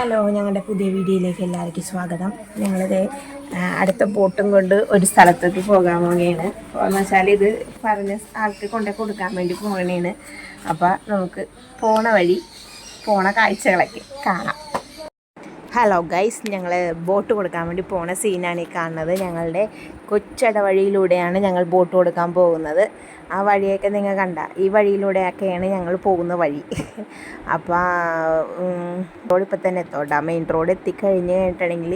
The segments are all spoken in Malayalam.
ഹലോ ഞങ്ങളുടെ പുതിയ വീഡിയോയിലേക്ക് എല്ലാവർക്കും സ്വാഗതം. ഞങ്ങളിത് അടുത്ത ബോട്ടും കൊണ്ട് ഒരു സ്ഥലത്തേക്ക് പോകാൻ പോവുകയാണ്. എന്ന് വെച്ചാൽ ഇത് പറഞ്ഞ ആൾക്ക് കൊണ്ടു കൊടുക്കാൻ വേണ്ടി പോകണേണ് അപ്പോൾ നമുക്ക് പോണ വഴി പോണ കാഴ്ചകളൊക്കെ കാണാം. ഹലോ ഗൈസ് ഞങ്ങൾ ബോട്ട് കൊടുക്കാൻ വേണ്ടി പോണ സീനാണ് ഈ കാണുന്നത്. ഞങ്ങളുടെ കൊച്ചട വഴിയിലൂടെയാണ് ഞങ്ങൾ ബോട്ട് കൊടുക്കാൻ പോകുന്നത്. ആ വഴിയൊക്കെ നിങ്ങൾ കണ്ട. ഈ വഴിയിലൂടെയൊക്കെയാണ് ഞങ്ങൾ പോകുന്ന വഴി. അപ്പോൾ റോഡ് ഇപ്പം തന്നെ എത്തോട്ടാ. മെയിൻ റോഡ് എത്തിക്കഴിഞ്ഞ് കഴിഞ്ഞിട്ടുണ്ടെങ്കിൽ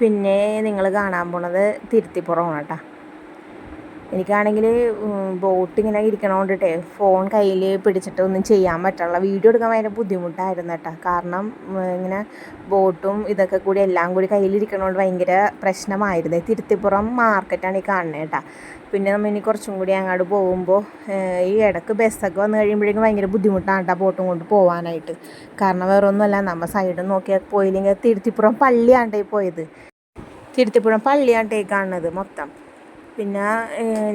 പിന്നെ നിങ്ങൾ കാണാൻ പോണത് തിരുത്തിപ്പുറമാണ് കേട്ടോ. എനിക്കാണെങ്കിൽ ബോട്ട് ഇങ്ങനെ ഇരിക്കണോണ്ടിട്ടേ ഫോൺ കയ്യിൽ പിടിച്ചിട്ട് ഒന്നും ചെയ്യാൻ പറ്റുള്ള വീഡിയോ എടുക്കാൻ ഭയങ്കര ബുദ്ധിമുട്ടായിരുന്നു കേട്ടോ. കാരണം ഇങ്ങനെ ബോട്ടും ഇതൊക്കെ കൂടി എല്ലാം കൂടി കയ്യിലിരിക്കണോണ്ട് ഭയങ്കര പ്രശ്നമായിരുന്നു. തിരുത്തിപ്പുറം മാർക്കറ്റാണ് ഈ കാണുന്നത് കേട്ടോ. പിന്നെ നമ്മൾ ഇനി കുറച്ചും കൂടി അങ്ങോട്ട് പോകുമ്പോൾ ഈ ഇടയ്ക്ക് ബസ്സൊക്കെ വന്നു കഴിയുമ്പോഴേക്കും ഭയങ്കര ബുദ്ധിമുട്ടാണ് കേട്ടോ ബോട്ടും കൊണ്ട് പോകാനായിട്ട് കാരണം വേറെ ഒന്നുമല്ല നമ്മൾ സൈഡ് നോക്കിയാൽ പോയില്ലെങ്കിൽ തിരുത്തിപ്പുറം പള്ളിയാണ്ടേ പോയത്. തിരുത്തിപ്പുറം പള്ളിയാണ്ടേ കാണുന്നത് മൊത്തം. പിന്നെ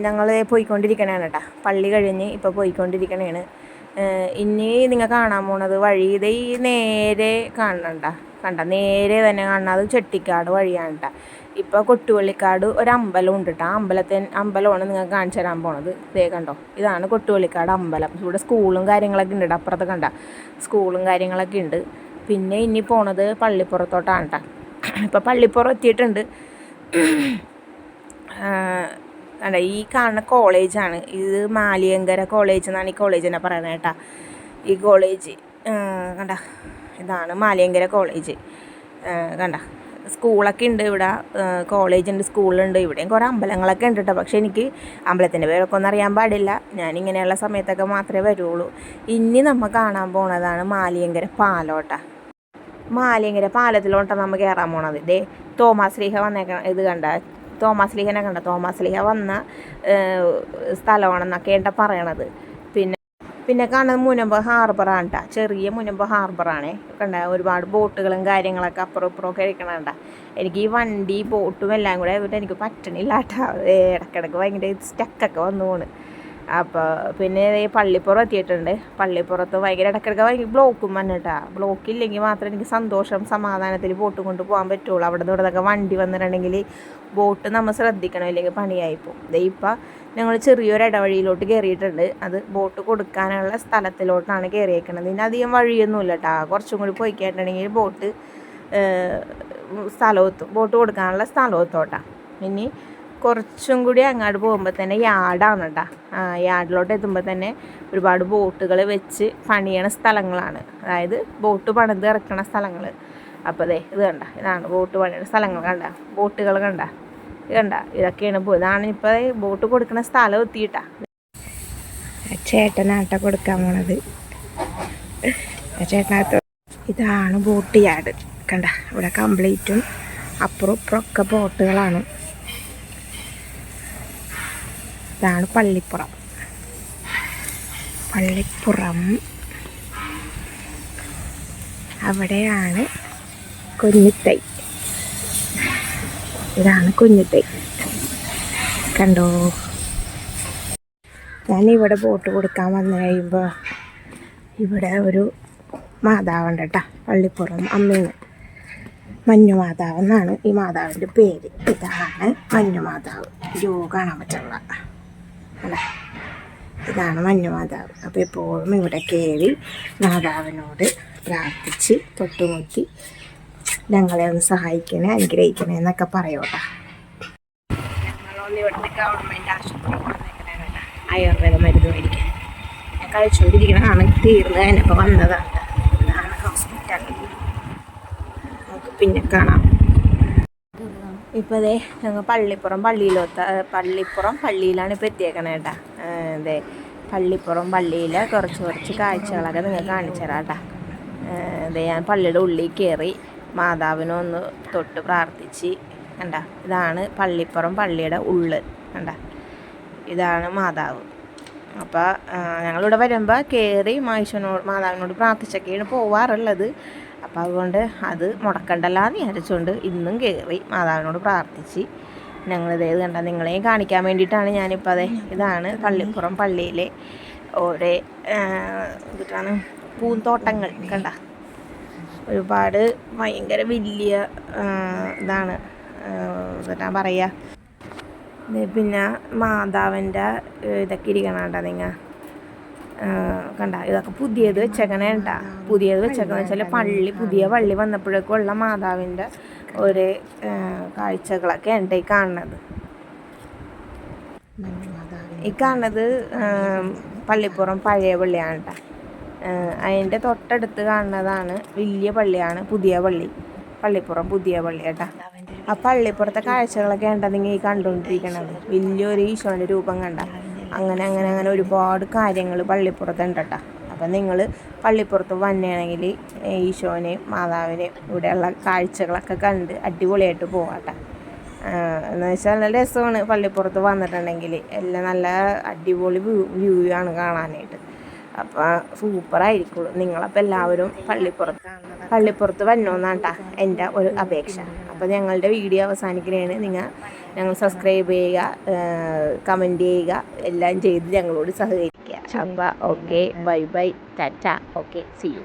ഞങ്ങൾ പോയിക്കൊണ്ടിരിക്കണതാണ് കേട്ടോ പള്ളി കഴിഞ്ഞ് ഇപ്പോൾ പോയിക്കൊണ്ടിരിക്കണേണ്. ഇനി നിങ്ങൾ കാണാൻ പോണത് വഴി ഇത് ഈ നേരെ കാണണ്ട കണ്ട നേരെ തന്നെ കാണുന്നത് ചെട്ടിക്കാട് വഴിയാണ് കേട്ടോ ഇപ്പോൾ കൊട്ടുവള്ളിക്കാട് ഒരു അമ്പലം ഉണ്ട് കേട്ടോ അമ്പലത്തെ അമ്പലമാണ് നിങ്ങൾക്ക് കാണിച്ചു തരാൻ പോണത്. ഇതേ കണ്ടോ ഇതാണ് കൊട്ടുവള്ളിക്കാട് അമ്പലം. ഇവിടെ സ്കൂളും കാര്യങ്ങളൊക്കെ ഉണ്ട് കേട്ടോ അപ്പുറത്ത് കണ്ട. സ്കൂളും കാര്യങ്ങളൊക്കെ ഉണ്ട്. പിന്നെ ഇനി പോണത് പള്ളിപ്പുറത്തോട്ടാണ് കേട്ടോ ഇപ്പോൾ പള്ളിപ്പുറം എത്തിയിട്ടുണ്ട്. അല്ല ഈ കാണുന്ന കോളേജാണ് ഇത് മാലിയങ്കര കോളേജ് എന്നാണ് ഈ കോളേജിനെ പറയുന്നത് കേട്ടാ. ഈ കോളേജ് കണ്ട ഇതാണ് മാലിയങ്കര കോളേജ് കണ്ട സ്കൂളൊക്കെ ഉണ്ട് ഇവിടെ. കോളേജുണ്ട് സ്കൂളുണ്ട് ഇവിടെയും കുറേ അമ്പലങ്ങളൊക്കെ ഉണ്ട് കേട്ടോ. പക്ഷേ എനിക്ക് അമ്പലത്തിന്റെ പേരൊക്കെ ഒന്നും അറിയാൻ പാടില്ല. ഞാൻ ഇങ്ങനെയുള്ള സമയത്തൊക്കെ മാത്രമേ വരുള്ളൂ. ഇനി നമ്മൾ കാണാൻ പോണതാണ് മാലിയങ്കര പാലോട്ട മാലിയങ്കര പാലത്തിലോട്ടാണ് നമ്മൾ കയറാൻ പോണത്. ദേ തോമാശ്രീഹ വന്നേക്കണ ഇത് കണ്ട. തോമാസ് ലീഹനെ കണ്ട? തോമാസ് ലീഹ വന്ന സ്ഥലമാണെന്നൊക്കെ ഏട്ടാ പറയണത്. പിന്നെ പിന്നെ കാണുന്നത് മുനമ്പ് ഹാർബറാണ് കേട്ടോ ചെറിയ മുനമ്പ് ഹാർബറാണ് കണ്ട? ഒരുപാട് ബോട്ടുകളും കാര്യങ്ങളൊക്കെ അപ്പുറം ഇപ്പുറം ഒക്കെ ഇരിക്കണണ്ട എനിക്ക് ഈ വണ്ടി ബോട്ടും എല്ലാം കൂടെ എനിക്ക് പറ്റണില്ല കേട്ടോ ഇടയ്ക്കിടയ്ക്ക് ഭയങ്കര സ്റ്റക്കൊക്കെ വന്നു പോണ്. അപ്പോൾ പിന്നെ ഈ പള്ളിപ്പുറം എത്തിയിട്ടുണ്ട്. പള്ളിപ്പുറത്ത് ഭയങ്കര ഇടയ്ക്കിടയ്ക്ക് ഭയങ്കര ബ്ലോക്കും വന്നിട്ടാ. ബ്ലോക്ക് ഇല്ലെങ്കിൽ മാത്രമേ എനിക്ക് സന്തോഷം സമാധാനത്തിൽ ബോട്ട് കൊണ്ട് പോകാൻ പറ്റുള്ളൂ. അവിടെ നിന്ന് ഇവിടെ വണ്ടി വന്നിട്ടുണ്ടെങ്കിൽ ബോട്ട് നമ്മൾ ശ്രദ്ധിക്കണം ഇല്ലെങ്കിൽ പണിയായിപ്പോൾ ഇപ്പം ഞങ്ങൾ ചെറിയൊരു ഇടവഴിയിലോട്ട് കയറിയിട്ടുണ്ട്. അത് ബോട്ട് കൊടുക്കാനുള്ള സ്ഥലത്തിലോട്ടാണ് കയറിയേക്കണത്. ഇനി അധികം വഴിയൊന്നുമില്ല കേട്ടോ കുറച്ചും കൂടി പോയി കേട്ടിട്ടുണ്ടെങ്കിൽ ബോട്ട് സ്ഥലമെത്തും ബോട്ട് കൊടുക്കാനുള്ള സ്ഥലത്തോട്ടാണ് ഇനി കുറച്ചും കൂടി അങ്ങോട്ട് പോകുമ്പോൾ തന്നെ യാർഡാണ് കേട്ടോ യാർഡിലോട്ട് എത്തുമ്പോൾ തന്നെ ഒരുപാട് ബോട്ടുകൾ വെച്ച് പണിയണ സ്ഥലങ്ങളാണ്. അതായത് ബോട്ട് പണിത് ഇറക്കണ സ്ഥലങ്ങൾ അപ്പോൾ അതെ ഇത് കണ്ട ഇതാണ് ബോട്ട് പണിയണ സ്ഥലങ്ങൾ കണ്ട ബോട്ടുകൾ കണ്ട. ഇത് കണ്ട ഇതൊക്കെയാണ് ഇപ്പോൾ ഇതാണ് ഇപ്പോൾ ബോട്ട് കൊടുക്കുന്ന സ്ഥലം എത്തിയിട്ടാ. ചേട്ടനാട്ട കൊടുക്കാൻ പോണത്. ചേട്ടനകത്ത് ഇതാണ് ബോട്ട് യാർഡ് കണ്ട ഇവിടെ കംപ്ലീറ്റും അപ്പുറം ഇപ്പുറമൊക്കെ ബോട്ടുകളാണ്. ഇതാണ് പള്ളിപ്പുറം. പള്ളിപ്പുറം. അവിടെയാണ് കുഞ്ഞിത്തൈ. ഇതാണ് കുഞ്ഞിത്തൈ. കണ്ടോ? ഞാനിവിടെ ബോട്ട് കൊടുക്കാൻ വന്നു കഴിയുമ്പോൾ ഇവിടെ ഒരു മാതാവുണ്ട് കേട്ടോ പള്ളിപ്പുറം അമ്മീന്ന് മഞ്ഞു മാതാവ് എന്നാണ് ഈ മാതാവിന്റെ പേര്. ഇതാണ് മഞ്ഞു മാതാവ്. യോഗ കാണാൻ പറ്റുള്ള അല്ല? ഇതാണ് മഞ്ഞുമാതാവ് അപ്പോൾ എപ്പോഴും ഇവിടെ കയറി മാതാവിനോട് പ്രാർത്ഥിച്ച് തൊട്ടുമുത്തി ഞങ്ങളെ ഒന്ന് സഹായിക്കണേ അനുഗ്രഹിക്കണേ എന്നൊക്കെ പറയോട്ടാ. ആയുർവേദ മരുന്ന് മേടിക്കാൻ. ഞാൻ കഴിച്ചുകൊണ്ടിരിക്കണതാണ് തീർന്ന് കഴിഞ്ഞപ്പോൾ വന്നതാണ്. ഇതാണ് ഹോസ്പിറ്റൽ നമുക്ക് പിന്നെ കാണാം. ഇപ്പോൾ അതെ ഞങ്ങൾ പള്ളിപ്പുറം പള്ളിയിലോത്ത പള്ളിപ്പുറം പള്ളിയിലാണ് ഇപ്പോൾ എത്തിയേക്കണേ കേട്ടാ അതെ പള്ളിപ്പുറം പള്ളിയിൽ കുറച്ച് കുറച്ച് കാഴ്ചകളൊക്കെ നിങ്ങൾ കാണിച്ചു തരാം കേട്ടാ അതെ ഞാൻ പള്ളിയുടെ ഉള്ളിൽ കയറി മാതാവിനെ ഒന്ന് തൊട്ട് പ്രാർത്ഥിച്ച് കണ്ട. ഇതാണ് പള്ളിപ്പുറം പള്ളിയുടെ ഉള്ള് കണ്ട. ഇതാണ് മാതാവ്. അപ്പോൾ ഞങ്ങളിവിടെ വരുമ്പോൾ കയറി മായിശനോട് മാതാവിനോട് പ്രാർത്ഥിച്ചൊക്കെയാണ് പോവാറുള്ളത്. അപ്പോൾ അതുകൊണ്ട് അത് മുടക്കണ്ടല്ലോ എന്ന് വിചാരിച്ചുകൊണ്ട് ഇന്നും കയറി മാതാവിനോട് പ്രാർത്ഥിച്ച്. ഞങ്ങളിത് ഏത് കണ്ട നിങ്ങളെയും കാണിക്കാൻ വേണ്ടിയിട്ടാണ് ഞാനിപ്പോൾ അതെ ഇതാണ് പള്ളിപ്പുറം പള്ളിയിലെ ഓരോ എന്തിട്ടാണ്? പൂന്തോട്ടങ്ങൾ കണ്ട? ഒരുപാട് ഭയങ്കര വലിയ ഇതാണ് എന്താ പറയുക പിന്നെ മാതാവിന്റെ ഇതൊക്കെ ഇരിക്കണം കേട്ടോ നിങ്ങൾ കണ്ട ഇതൊക്കെ പുതിയത് വെച്ചേക്കണേ കേട്ടാ പുതിയത് വെച്ചേക്കണെന്ന് വെച്ചാൽ പള്ളി പുതിയ പള്ളി വന്നപ്പോഴേക്കും ഉള്ള മാതാവിന്റെ ഒരു കാഴ്ചകളൊക്കെ ഉണ്ട് ഈ കാണുന്നത്. ഈ കാണുന്നത് പള്ളിപ്പുറം പഴയ പള്ളിയാണ് കേട്ടോ അതിന്റെ തൊട്ടടുത്ത് കാണുന്നതാണ് വലിയ പള്ളിയാണ് പുതിയ പള്ളി. പള്ളിപ്പുറം പുതിയ പള്ളി കേട്ടാ ആ പള്ളിപ്പുറത്തെ കാഴ്ചകളൊക്കെ ഉണ്ട നിങ്ങൾ ഈ കണ്ടുകൊണ്ടിരിക്കണത് വലിയൊരു ഈശോന്റെ രൂപം കണ്ട. അങ്ങനെ അങ്ങനെ അങ്ങനെ ഒരുപാട് കാര്യങ്ങൾ പള്ളിപ്പുറത്ത് ഉണ്ട് കേട്ടോ അപ്പം നിങ്ങൾ പള്ളിപ്പുറത്ത് വന്നെയാണെങ്കിൽ ഈശോനെയും മാതാവിനെയും ഇവിടെയുള്ള കാഴ്ചകളൊക്കെ കണ്ട് അടിപൊളിയായിട്ട് പോവാട്ടെ. എന്ന് വെച്ചാൽ നല്ല രസമാണ് പള്ളിപ്പുറത്ത് വന്നിട്ടുണ്ടെങ്കിൽ എല്ലാം നല്ല അടിപൊളി വ്യൂ ആണ് കാണാനായിട്ട്. അപ്പം സൂപ്പറായിരിക്കുള്ളൂ. നിങ്ങളപ്പോൾ എല്ലാവരും പള്ളിപ്പുറത്ത് പള്ളിപ്പുറത്ത് വരണമെന്നാട്ടാ എന്റെ ഒരു അപേക്ഷ. അപ്പോൾ ഞങ്ങളുടെ വീഡിയോ അവസാനിക്കുന്നതാണ് നിങ്ങൾ ഞങ്ങൾ സബ്സ്ക്രൈബ് ചെയ്യുക കമന്റ് ചെയ്യുക എല്ലാം ചെയ്ത് ഞങ്ങളോട് സഹകരിക്കുക. അപ്പം okay bye bye tata okay see you